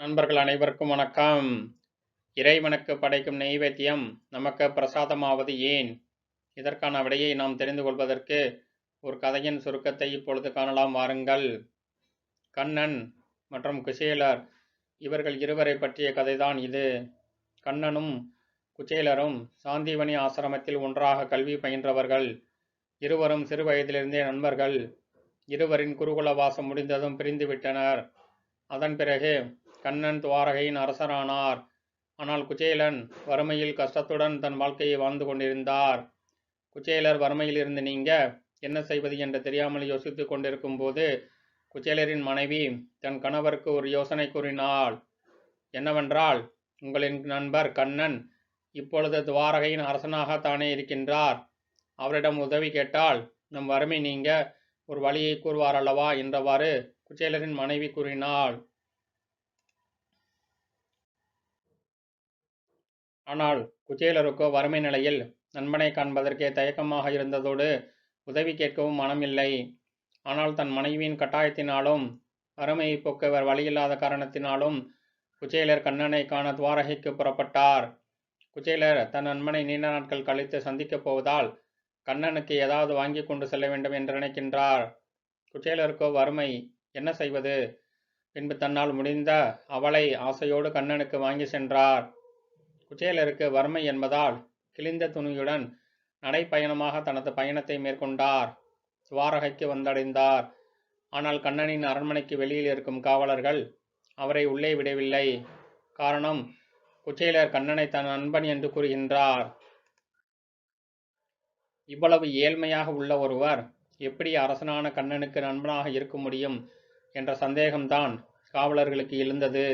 நண்பர்கள் அனைவருக்கும் வணக்கம். இறைவனுக்கு படைக்கும் நெய்வேத்தியம் நமக்கு பிரசாதமாவது ஏன்? இதற்கான விடையை நாம் தெரிந்து கொள்வதற்கு ஒரு கதையின் சுருக்கத்தை இப்பொழுது காணலாம். வாருங்கள். கண்ணன் மற்றும் குசேலர் இவர்கள் இருவரை பற்றிய கதைதான் இது. கண்ணனும் குச்சேலரும் சாந்திவனி ஆசிரமத்தில் ஒன்றாக கல்வி பயின்றவர்கள். இருவரும் சிறு வயதிலிருந்தே நண்பர்கள். இருவரின் குருகுல வாசம் முடிந்ததும் பிரிந்துவிட்டனர் அதன் பிறகு கண்ணன் துவாரகையின் அரசரானார். ஆனால் குச்சேலன் வறுமையில் கஷ்டத்துடன் தன் வாழ்க்கையை வாழ்ந்து கொண்டிருந்தார். குச்சேலர் வறுமையில் இருந்து நீங்க என்ன செய்வது என்று தெரியாமல் யோசித்துக் கொண்டிருக்கும் போது குச்சேலரின் மனைவி தன் கணவருக்கு ஒரு யோசனை கூறினாள். என்னவென்றால் உங்களின் நண்பர் கண்ணன் இப்பொழுது துவாரகையின் அரசனாக தானே இருக்கின்றார். அவரிடம் உதவி கேட்டால் நம் வறுமை நீங்க ஒரு வழியை கூறுவார் அல்லவா? என்றவாறு குச்சேலரின் மனைவி கூறினாள். ஆனால் குச்சேலருக்கோ வறுமை நிலையில் நண்பனை காண்பதற்கே தயக்கமாக இருந்ததோடு உதவி கேட்கவும் மனமில்லை. ஆனால் தன் மனைவியின் கட்டாயத்தினாலும் வறுமையை போக்க இவர் வழியில்லாத காரணத்தினாலும் குச்சேலர் கண்ணனை காண துவாரகைக்கு புறப்பட்டார். குச்சேலர் தன் நண்பனை நீண்ட நாட்கள் கழித்து சந்திக்கப் போவதால் கண்ணனுக்கு ஏதாவது வாங்கி கொண்டு செல்ல வேண்டும் என்று நினைக்கின்றார். குச்சேலருக்கோ வறுமை என்ன செய்வது? பின்பு தன்னால் முடிந்த அவளை ஆசையோடு கண்ணனுக்கு வாங்கி சென்றார். குச்சேலருக்கு வறுமை என்பதால் கிழிந்த துணியுடன் நடைப்பயணமாக தனது பயணத்தை மேற்கொண்டார். துவாரகைக்கு வந்தடைந்தார். ஆனால் கண்ணனின் அரண்மனைக்கு வெளியில் இருக்கும் காவலர்கள் அவரை உள்ளே விடவில்லை. காரணம் குச்சேலர் கண்ணனை தன் நண்பன் என்று கூறுகின்றார். இவ்வளவு ஏழ்மையாக உள்ள ஒருவர் எப்படி அரசனான கண்ணனுக்கு நண்பனாக இருக்க முடியும் என்ற சந்தேகம்தான் காவலர்களுக்கு எழுந்தது.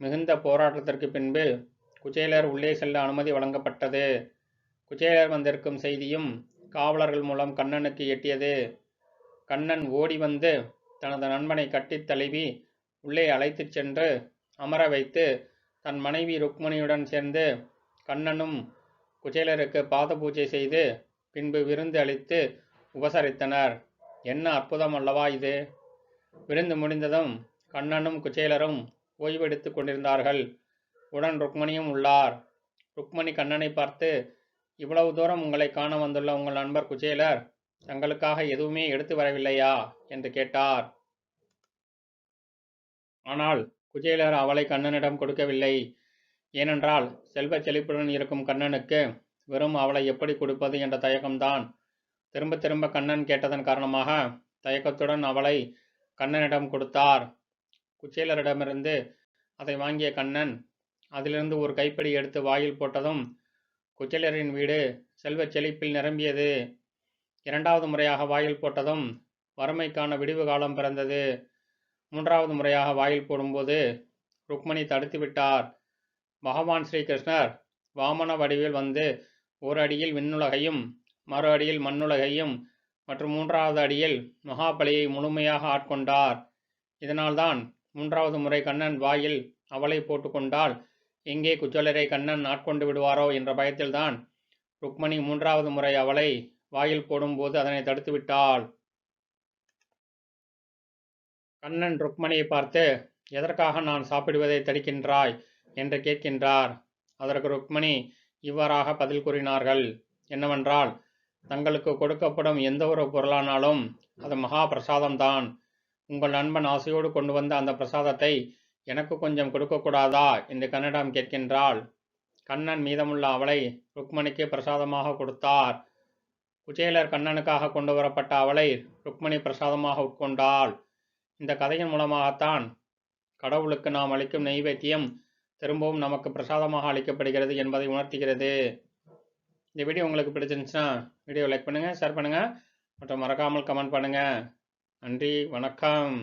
மிகுந்த போராட்டத்திற்கு பின்பு குச்சேலர் உள்ளே செல்ல அனுமதி வழங்கப்பட்டது. குச்சேலர் வந்திருக்கும் செய்தியும் காவலர்கள் மூலம் கண்ணனுக்கு எட்டியது. கண்ணன் ஓடி வந்து தனது நண்பனை கட்டித் தழுவி உள்ளே அழைத்துச் சென்று அமர வைத்து தன் மனைவி ருக்மணியுடன் சேர்ந்து கண்ணனும் குச்சேலருக்கு பாத பூஜை செய்து பின்பு விருந்து அளித்து உபசரித்தனர். என்ன அற்புதம் அல்லவா இது? விருந்து முடிந்ததும் கண்ணனும் குச்சேலரும் ஓய்வெடுத்து கொண்டிருந்தார்கள். உடன் ருக்மணியும் உள்ளார். ருக்மணி கண்ணனை பார்த்து இவ்வளவு தூரம் உங்களை காண வந்துள்ள உங்கள் நண்பர் குச்சேலர் தங்களுக்காக எதுவுமே எடுத்து வரவில்லையா? என்று கேட்டார். ஆனால் குச்சேலர் அவளை கண்ணனிடம் கொடுக்கவில்லை. ஏனென்றால் செல்வச் செழிப்புடன் இருக்கும் கண்ணனுக்கு வெறும் அவளை எப்படி கொடுப்பது என்ற தயக்கம்தான். திரும்ப திரும்ப கண்ணன் கேட்டதன் காரணமாக தயக்கத்துடன் அவளை கண்ணனிடம் கொடுத்தார். குச்சேலரிடமிருந்து அதை வாங்கிய கண்ணன் அதிலிருந்து ஒரு கைப்படி எடுத்து வாயில் போட்டதும் குச்சலரின் வீடு செல்வச் செழிப்பில் நிரம்பியது. இரண்டாவது முறையாக வாயில் போட்டதும் வறுமைக்கான விடிவு காலம் பிறந்தது. மூன்றாவது முறையாக வாயில் போடும்போது ருக்மணி தடுத்து விட்டார். பகவான் ஸ்ரீகிருஷ்ணர் வாமன வடிவில் வந்து ஒரு அடியில் விண்ணுலகையும் மறு அடியில் மண்ணுலகையும் மற்றும் மூன்றாவது அடியில் மகாபலியை முழுமையாக ஆட்கொண்டார். இதனால்தான் மூன்றாவது முறை கண்ணன் வாயில் அவளை போட்டுக்கொண்டால் எங்கே குச்சலரை கண்ணன் நாட்கொண்டு விடுவாரோ என்ற பயத்தில்தான் ருக்மணி மூன்றாவது முறை அவளை வாயில் போடும்போது அதனை தடுத்து விட்டாள். கண்ணன் ருக்மணியை பார்த்து எதற்காக நான் சாப்பிடுவதை தடுக்கின்றாய்? என்று கேட்கின்றார். அதற்கு ருக்மணி இவ்வாறாக பதில் கூறினார்கள். என்னவென்றால் தங்களுக்கு கொடுக்கப்படும் எந்த ஒரு பொருளானாலும் அது மகா பிரசாதம்தான். உங்கள் நண்பன் ஆசையோடு கொண்டு வந்த அந்த பிரசாதத்தை எனக்கு கொஞ்சம் கொடுக்கக்கூடாதா? என்று கண்ணனிடம் கேட்கின்றாள். கண்ணன் மீதமுள்ள அவளை ருக்மணிக்கு பிரசாதமாக கொடுத்தார். குச்சேலர் கண்ணனுக்காக கொண்டு வரப்பட்ட அவளை ருக்மணி பிரசாதமாக உட்கொண்டாள். இந்த கதையின் மூலமாகத்தான் கடவுளுக்கு நாம் அளிக்கும் நெய்வேத்தியம் திரும்பவும் நமக்கு பிரசாதமாக அளிக்கப்படுகிறது என்பதை உணர்த்துகிறது. இந்த வீடியோ உங்களுக்கு பிடிச்சிருந்துச்சுன்னா வீடியோ லைக் பண்ணுங்கள் ஷேர் பண்ணுங்கள் மற்றும் மறக்காமல் கமெண்ட் பண்ணுங்கள் நன்றி வணக்கம்.